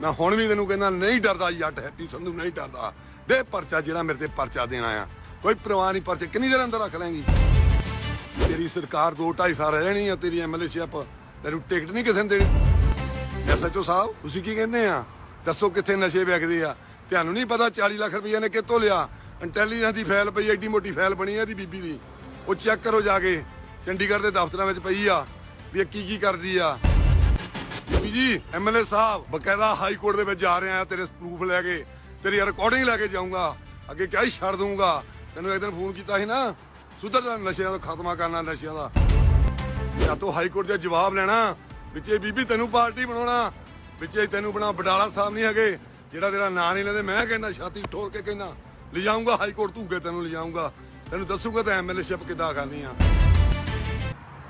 ਮੈਂ ਹੁਣ ਵੀ ਤੈਨੂੰ ਕਹਿੰਦਾ, ਨਹੀਂ ਡਰਦਾ ਜੱਟ ਹੈਪੀ ਸੰਧੂ, ਨਹੀਂ ਡਰਦਾ। ਦੇ ਪਰਚਾ ਜਿਹੜਾ ਮੇਰੇ ਤੇ ਪਰਚਾ ਦੇਣਾ ਆ ਕੋਈ ਪਰਵਾਹ ਨਹੀਂ, ਪਰਚੇ ਕਿੰਨੀ ਦੇਰ ਅੰਦਰ ਰੱਖ ਲੈਂਗੀ ਤੇਰੀ ਸਰਕਾਰ 2 2.5 ਸਾਲ ਰਹਿਣੀ ਆ, ਤੇਰੀ ਐਮਐਲਏ ਸ਼ਿਪ। ਤੈਨੂੰ ਟਿਕਟ ਨਹੀਂ ਕਿਸੇ ਨੇ ਦੇਣੀ। ਐਸਐਚਓ ਸਾਹਿਬ, ਤੁਸੀਂ ਕੀ ਕਹਿੰਦੇ ਆ? ਦੱਸੋ ਕਿੱਥੇ ਨਸ਼ੇ ਵਿਕਦੇ ਆ? ਤੁਹਾਨੂੰ ਨਹੀਂ ਪਤਾ 40 ਲੱਖ ਰੁਪਏ ਨੇ ਕਿੱਥੋਂ ਲਿਆ? ਇੰਟੈਲੀਜੈਂਸ ਦੀ ਫਾਈਲ ਪਈ, ਐਡੀ ਮੋਟੀ ਫਾਈਲ ਬਣੀ ਆ ਇਹਦੀ ਬੀਬੀ ਦੀ। ਉਹ ਚੈੱਕ ਕਰੋ ਜਾ ਕੇ। ਚੰਡੀਗੜ੍ਹ ਦੇ ਦਫ਼ਤਰਾਂ ਵਿੱਚ ਪਈ ਆ, ਵੀ ਇਹ ਕੀ ਕੀ ਕਰਦੀ ਆ। ਬੀਬੀ ਜੀ ਐਮਐਲਏ ਸਾਹਿਬ, ਬਕਾਇਦਾ ਹਾਈ ਕੋਰਟ ਦੇ ਵਿੱਚ ਜਾ ਰਹੇ ਆ, ਤੇਰੇ ਪ੍ਰੂਫ ਲੈ ਕੇ, ਤੇਰੀ ਰਿਕਾਰਡਿੰਗ ਲੈ ਕੇ ਜਾਊਂਗਾ, ਅੱਗੇ ਕਿਆ ਹੀ ਛੱਡ ਦੂੰਗਾ ਤੈਨੂੰ ਇੱਕ ਦਿਨ ਫੋਨ ਕੀਤਾ ਸੀ ਨਾ, ਸੁਧਰ ਜਾ ਨਸ਼ਿਆਂ ਦਾ ਖਾਤਮਾ ਕਰਨਾ ਨਸ਼ਿਆਂ ਦਾ। ਜਾਂ ਤੂੰ ਹਾਈ ਕੋਰਟ 'ਚ ਜਵਾਬ ਲੈਣਾ, ਵਿੱਚੇ ਬੀਬੀ ਤੈਨੂੰ ਪਾਰਟੀ ਬਣਾਉਣਾ, ਵਿੱਚੇ ਤੈਨੂੰ ਬਣਾ ਬਡਾਲਾ ਸਾਹਿਬ ਨਹੀਂ ਹੈਗੇ, ਜਿਹੜਾ ਤੇਰਾ ਨਾਂ ਨਹੀਂ ਲੈਂਦੇ, ਮੈਂ ਕਹਿੰਦਾ, ਛਾਤੀ ਠੋਰ ਕੇ ਕਹਿੰਦਾ ਲਿਜਾਊਂਗਾ ਹਾਈ ਕੋਰਟ, ਧੂਕੇ ਤੈਨੂੰ ਲਿਜਾਊਂਗਾ ਤੈਨੂੰ ਦੱਸੂਗਾ ਤਾਂ ਐਮਐਲਏ ਸ਼ਿਪ ਕਿੱਦਾਂ ਕਰਨੀ ਆ।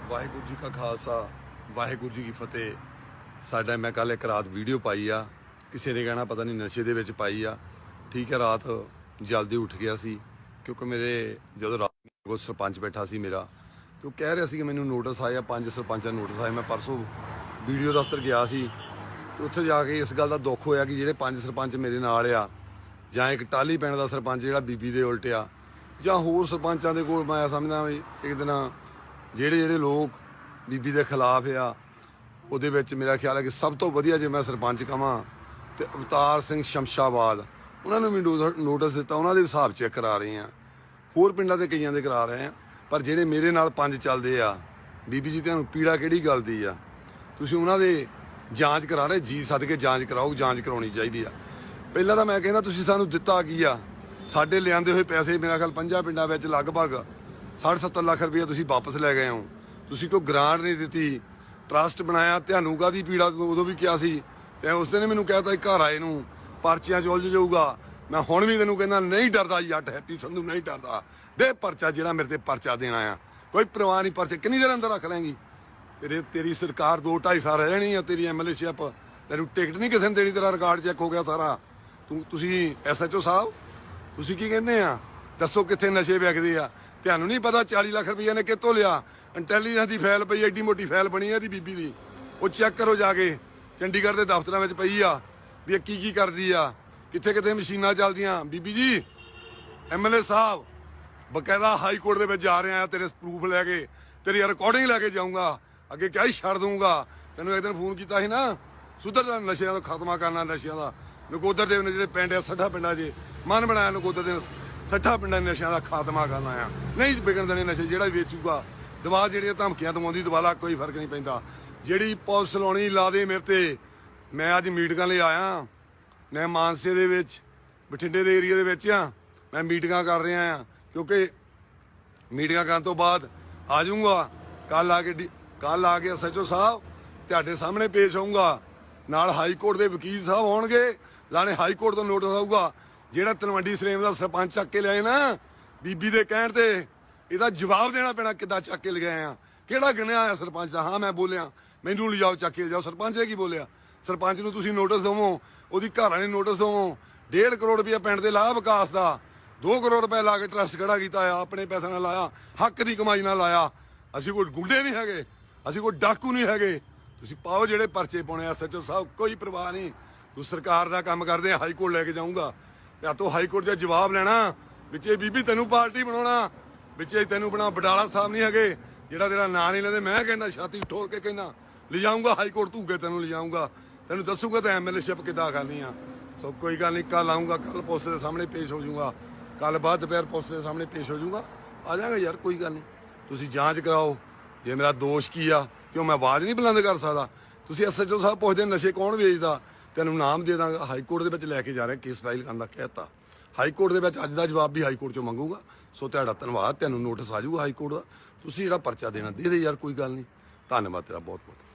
ਵਾਹਿਗੁਰੂ ਜੀ ਕਾ ਖਾਲਸਾ, ਵਾਹਿਗੁਰੂ ਜੀ ਕੀ ਫਤਿਹ। ਸਾਡਾ ਮੈਂ ਕੱਲ ਇੱਕ ਰਾਤ ਵੀਡੀਓ ਪਾਈ ਆ, ਕਿਸੇ ਨੇ ਕਹਿਣਾ ਪਤਾ ਨਹੀਂ ਨਸ਼ੇ ਦੇ ਵਿੱਚ ਪਾਈ ਆ। ਠੀਕ ਹੈ, ਰਾਤ ਜਲਦੀ ਉੱਠ ਗਿਆ ਸੀ, ਕਿਉਂਕਿ ਮੇਰੇ ਜਦੋਂ ਰਾਤ ਨੂੰ ਸਰਪੰਚ ਬੈਠਾ ਸੀ ਮੇਰਾ, ਤੇ ਉਹ ਕਹਿ ਰਿਹਾ ਸੀ ਕਿ ਮੈਨੂੰ ਨੋਟਿਸ ਆਇਆ, ਪੰਜ ਸਰਪੰਚਾਂ ਨੋਟਿਸ ਆਏ ਮੈਂ ਪਰਸੋਂ ਵੀਡੀਓ ਦਫ਼ਤਰ ਗਿਆ ਸੀ, ਤੇ ਉੱਥੇ ਜਾ ਕੇ ਇਸ ਗੱਲ ਦਾ ਦੁੱਖ ਹੋਇਆ ਕਿ ਜਿਹੜੇ ਪੰਜ ਸਰਪੰਚ ਮੇਰੇ ਨਾਲ ਆ, ਜਾਂ ਇੱਕ ਟਾਲੀ ਪਿੰਡ ਦਾ ਸਰਪੰਚ ਜਿਹੜਾ ਬੀਬੀ ਦੇ ਉਲਟ ਆ, ਜਾਂ ਹੋਰ ਸਰਪੰਚਾਂ ਦੇ ਕੋਲ ਮੈਂ ਸਮਝਦਾ ਵੀ ਇੱਕ ਦਿਨ ਜਿਹੜੇ ਜਿਹੜੇ ਲੋਕ ਬੀਬੀ ਦੇ ਖਿਲਾਫ ਆ ਉਹਦੇ ਵਿੱਚ ਮੇਰਾ ਖਿਆਲ ਹੈ ਕਿ ਸਭ ਤੋਂ ਵਧੀਆ ਜੇ ਮੈਂ ਸਰਪੰਚ ਕਵਾਂ ਤੇ ਅਵਤਾਰ ਸਿੰਘ ਸ਼ਮਸ਼ਾਬਾਦ, ਉਹਨਾਂ ਨੂੰ ਵੀ ਨੋਟਿਸ ਦਿੱਤਾ, ਉਹਨਾਂ ਦੇ ਹਿਸਾਬ ਚੈੱਕ ਕਰਾ ਰਹੇ ਆ ਹੋਰ ਪਿੰਡਾਂ ਦੇ ਕਈਆਂ ਦੇ ਕਰਾ ਰਹੇ ਆ ਪਰ ਜਿਹੜੇ ਮੇਰੇ ਨਾਲ ਪੰਜ ਚੱਲਦੇ ਆ, ਬੀਬੀ ਜੀ ਤੁਹਾਨੂੰ ਪੀੜਾ ਕਿਹੜੀ ਗੱਲ ਦੀ ਆ? ਤੁਸੀਂ ਉਹਨਾਂ ਦੇ ਜਾਂਚ ਕਰਾ ਰਹੇ, ਜੀ ਸੱਦ ਕੇ ਜਾਂਚ ਕਰਾਓ, ਜਾਂਚ ਕਰਾਉਣੀ ਚਾਹੀਦੀ ਆ। ਪਹਿਲਾਂ ਤਾਂ ਮੈਂ ਕਹਿੰਦਾ, ਤੁਸੀਂ ਸਾਨੂੰ ਦਿੱਤਾ ਕੀ ਆ? ਸਾਡੇ ਲਿਆਂਦੇ ਹੋਏ ਪੈਸੇ ਮੇਰਾ ਖਿਆਲ ਪੰਜਾਂ ਪਿੰਡਾਂ ਵਿੱਚ ਲਗਭਗ 60-70 ਲੱਖ ਰੁਪਏ ਤੁਸੀਂ ਵਾਪਸ ਲੈ ਗਏ ਹੋ। ਤੁਸੀਂ ਕੋਈ ਗ੍ਰਾਂਟ ਨਹੀਂ ਦਿੱਤੀ। ਟਰਸਟ ਬਣਾਇਆ ਤੁਹਾਨੂੰ ਕਾਦੀ ਪੀੜਾ ਉਦੋਂ ਵੀ ਕਿਹਾ ਸੀ। ਤੇ ਉਸ ਦਿਨ ਮੈਨੂੰ ਕਹਿਤਾ ਘਰ ਆਏ ਨੂੰ, ਪਰਚੀਆਂ ਚ ਉਲਝ ਜਾਊਗਾ। ਮੈਂ ਹੁਣ ਵੀ ਤੈਨੂੰ ਕਹਿੰਦਾ, ਨਹੀਂ ਡਰਦਾ ਜੱਟ ਹੈਪੀ ਸੰਧੂ, ਨਹੀਂ ਡਰਦਾ। ਦੇ ਪਰਚਾ ਜਿਹੜਾ ਮੇਰੇ ਤੇ ਪਰਚਾ ਦੇਣਾ ਆ। ਕੋਈ ਪਰਵਾਹ ਨਹੀਂ, ਪਰਚੇ ਕਿੰਨੀ ਦੇਰ ਅੰਦਰ ਰੱਖ ਲੈਂਗੀ ਤੇਰੇ, ਤੇਰੀ ਸਰਕਾਰ 2 2.5 ਸਾਲ ਰਹਿਣੀ ਆ, ਤੇਰੀ ਐਮਐਲਏ ਸ਼ਿਪ ਤੈਨੂੰ ਟਿਕਟ ਨਹੀਂ ਕਿਸੇ ਨੇ ਦੇਣੀ, ਤੇਰਾ ਰਿਕਾਰਡ ਚੈੱਕ ਹੋ ਗਿਆ ਸਾਰਾ। ਤੂੰ, ਤੁਸੀਂ ਐਸਐਚਓ ਸਾਹਿਬ, ਤੁਸੀਂ ਕੀ ਕਹਿੰਦੇ ਆ? ਦੱਸੋ ਕਿੱਥੇ ਨਸ਼ੇ ਵਿਕਦੇ ਆ? ਤੁਹਾਨੂੰ ਨਹੀਂ ਪਤਾ 40 ਲੱਖ ਰੁਪਏ ਨੇ ਕਿੱਥੋਂ ਲਿਆ। ਇੰਟੈਲੀਜੈਂਸ ਦੀ ਫਾਈਲ ਪਈ, ਐਡੀ ਮੋਟੀ ਫਾਈਲ ਬਣੀ ਹੈ ਇਹਦੀ ਬੀਬੀ ਦੀ। ਉਹ ਚੈੱਕ ਕਰੋ ਜਾ ਕੇ, ਚੰਡੀਗੜ੍ਹ ਦੇ ਦਫ਼ਤਰਾਂ ਵਿੱਚ ਪਈ ਆ, ਵੀ ਇਹ ਕੀ ਕੀ ਕਰਦੀ ਆ। ਕਿੱਥੇ ਕਿੱਥੇ ਮਸ਼ੀਨਾਂ ਚੱਲਦੀਆਂ। ਬੀਬੀ ਜੀ ਐਮਐਲਏ ਸਾਹਿਬ, ਬਕਾਇਦਾ ਹਾਈ ਕੋਰਟ ਦੇ ਵਿੱਚ ਜਾ ਰਿਹਾ ਆ, ਤੇਰੇ ਪ੍ਰੂਫ ਲੈ ਕੇ, ਤੇਰੀ ਰਿਕਾਰਡਿੰਗ ਲੈ ਕੇ ਜਾਊਂਗਾ। ਅੱਗੇ ਕਿਆ ਹੀ ਛੱਡ ਦੂੰਗਾ ਤੈਨੂੰ ਇੱਕ ਦਿਨ ਫੋਨ ਕੀਤਾ ਸੀ ਨਾ, ਸੁਧਰ ਦਾ ਨਸ਼ਿਆਂ ਦਾ ਖਾਤਮਾ ਕਰਨਾ ਨਸ਼ਿਆਂ ਦਾ। ਨਕੋਦਰ ਦੇ ਜਿਹੜੇ ਪਿੰਡ ਆ, ਸੱਠਾ ਪਿੰਡਾਂ 'ਚ। ਮਨ ਬਣਾਇਆ ਨਕੋਦਰ ਦੇ ਸੱਠਾ ਪਿੰਡਾਂ ਨਸ਼ਿਆਂ ਦਾ ਖਾਤਮਾ ਕਰਨਾ ਆ ਨਹੀਂ ਵਿਕਣ ਦੇਣੇ ਨਸ਼ੇ, ਜਿਹੜਾ ਵੇਚੂਗਾ। ਦਵਾ ਜਿਹੜੀਆਂ ਧਮਕੀਆਂ ਦਵਾਉਂਦੀ ਦਵਾਲਾ ਕੋਈ ਫ਼ਰਕ ਨਹੀਂ ਪੈਂਦਾ। ਜਿਹੜੀ ਪੁਲਿਸ ਲਾਉਣੀ, ਲਾ ਦੇ ਮੇਰੇ ਤੇ। ਮੈਂ ਅੱਜ ਮੀਟਿੰਗਾਂ ਲਈ ਆਇਆ। ਮੈਂ ਮਾਨਸੇ ਦੇ ਵਿੱਚ, ਬਠਿੰਡੇ ਦੇ ਏਰੀਆ ਦੇ ਵਿੱਚ ਆ। ਮੈਂ ਮੀਟਿੰਗਾਂ ਕਰ ਰਿਹਾ ਆ। ਕਿਉਂਕਿ ਮੀਟਿੰਗਾਂ ਕਰਨ ਤੋਂ ਬਾਅਦ ਆ ਜਾਊਂਗਾ ਕੱਲ ਆ ਕੇ ਕੱਲ ਆ ਕੇ ਸੱਚੋ ਸਾਹਿਬ ਤੁਹਾਡੇ ਸਾਹਮਣੇ ਪੇਸ਼ ਹੋਊਂਗਾ। ਨਾਲ ਹਾਈ ਕੋਰਟ ਦੇ ਵਕੀਲ ਸਾਹਿਬ ਹੋਣਗੇ। ਲਾਣੇ ਹਾਈ ਕੋਰਟ ਤੋਂ ਨੋਟਿਸ ਆਊਗਾ। ਜਿਹੜਾ ਤਲਵੰਡੀ ਸਲੇਮ ਦਾ ਸਰਪੰਚ ਚੱਕ ਕੇ ਲਿਆਏ ਨਾ, ਬੀਬੀ ਦੇ ਕਹਿਣ ਤੇ ਇਹਦਾ ਜਵਾਬ ਦੇਣਾ ਪੈਣਾ ਕਿੱਦਾਂ ਚੱਕ ਕੇ ਲਗਾਏ ਆ। ਕਿਹੜਾ ਗਿਣਿਆ ਆ ਸਰਪੰਚ ਦਾ? ਹਾਂ, ਮੈਂ ਬੋਲਿਆ। ਮੈਨੂੰ ਲਿਜਾਓ ਚੱਕ ਕੇ ਲਿਜਾਓ। ਸਰਪੰਚ ਨੇ ਕੀ ਬੋਲਿਆ? ਸਰਪੰਚ ਨੂੰ ਤੁਸੀਂ ਨੋਟਿਸ ਦਵੋ, ਉਹਦੀ ਘਰ ਵਾਲੇ ਨੋਟਿਸ ਦਵੋ 1.5 ਕਰੋੜ ਰੁਪਇਆ ਪਿੰਡ ਦੇ ਲਾਭ ਵਿਕਾਸ ਦਾ 2 ਕਰੋੜ ਰੁਪਏ ਲਾ ਕੇ ਟਰਸਟ ਖੜਾ ਕੀਤਾ ਆ, ਆਪਣੇ ਪੈਸੇ ਨਾਲ ਲਾਇਆ, ਹੱਕ ਦੀ ਕਮਾਈ ਨਾਲ ਲਾਇਆ। ਅਸੀਂ ਕੋਈ ਗੁੰਡੇ ਨਹੀਂ ਹੈਗੇ, ਅਸੀਂ ਕੋਈ ਡਾਕੂ ਨਹੀਂ ਹੈਗੇ। ਤੁਸੀਂ ਪਾਓ ਜਿਹੜੇ ਪਰਚੇ ਪਾਉਣੇ ਆ ਸੱਚੋ ਸਾਹਿਬ, ਕੋਈ ਪਰਵਾਹ ਨਹੀਂ ਤੂੰ ਸਰਕਾਰ ਦਾ ਕੰਮ ਕਰਦੇ ਹਾਈ ਕੋਰਟ ਲੈ ਕੇ ਜਾਊਂਗਾ। ਤੇ ਆ ਤੂੰ ਹਾਈ ਕੋਰਟ 'ਚ ਜਵਾਬ ਲੈਣਾ, ਵਿੱਚ ਇਹ ਬੀਬੀ ਤੈਨੂੰ ਪਾਰਟੀ ਬਣਾਉਣਾ, ਵਿੱਚੇ ਤੈਨੂੰ ਬਣਾ ਬਡਾਲਾ ਸਾਹਿਬ ਨਹੀਂ ਹੈਗੇ, ਜਿਹੜਾ ਤੇਰਾ ਨਾਂ ਨਹੀਂ ਲੈਂਦੇ, ਮੈਂ ਕਹਿੰਦਾ ਛਾਤੀ ਠੋਰ ਕੇ ਕਹਿੰਦਾ, ਲਿਜਾਊਂਗਾ, ਹਾਈ ਕੋਰਟ ਧੂਕੇ ਤੈਨੂੰ ਲਿਜਾਊਂਗਾ, ਤੈਨੂੰ ਦੱਸੂਗਾ ਤਾਂ ਐਮਐਲਏ ਸ਼ਿਪ ਕਿੱਦਾਂ ਕਰਨੀ ਆ। ਸੋ ਕੋਈ ਗੱਲ ਨਹੀਂ ਕੱਲ ਆਊਂਗਾ ਕੱਲ ਪੁਲਿਸ ਦੇ ਸਾਹਮਣੇ ਪੇਸ਼ ਹੋ ਜਾਊਂਗਾ ਕੱਲ ਬਾਅਦ ਦੁਪਹਿਰ ਪੁਲਿਸ ਦੇ ਸਾਹਮਣੇ ਪੇਸ਼ ਹੋ ਜਾਊਂਗਾ, ਆ ਜਾਗਾ ਯਾਰ, ਕੋਈ ਗੱਲ ਨਹੀਂ, ਤੁਸੀਂ ਜਾਂਚ ਕਰਾਓ, ਜੇ ਮੇਰਾ ਦੋਸ਼ ਕੀ ਆ, ਕਿਉਂ ਮੈਂ ਆਵਾਜ਼ ਨਹੀਂ ਬੁਲੰਦ ਕਰ ਸਕਦਾ, ਤੁਸੀਂ ਐਸਐਚਓ ਸਾਹਿਬ ਪੁੱਛਦੇ ਨਸ਼ੇ ਕੌਣ ਵੇਚਦਾ ਤੈਨੂੰ ਨਾਮ ਦੇ ਦਾਂਗਾ, ਹਾਈ ਕੋਰਟ ਦੇ ਵਿੱਚ ਲੈ ਕੇ ਜਾ ਰਿਹਾ, ਕੇਸ ਫਾਈਲ ਕਰਨ ਦਾ ਕਹਿਤਾ। ਹਾਈ ਕੋਰਟ ਦੇ ਵਿੱਚ ਅੱਜ ਦਾ ਜਵਾਬ ਵੀ ਹਾਈ ਕੋਰਟ ਚੋਂ ਮੰਗੂਗਾ। ਸੋ ਤੁਹਾਡਾ ਧੰਨਵਾਦ, ਤੈਨੂੰ ਨੋਟਿਸ ਆ ਜਾਊਗਾ ਹਾਈ ਕੋਰਟ ਦਾ। ਤੁਸੀਂ ਜਿਹੜਾ ਪਰਚਾ ਦੇਣਾ, ਦੇ ਦੇ ਯਾਰ, ਕੋਈ ਗੱਲ ਨਹੀਂ। ਧੰਨਵਾਦ ਤੇਰਾ ਬਹੁਤ ਬਹੁਤ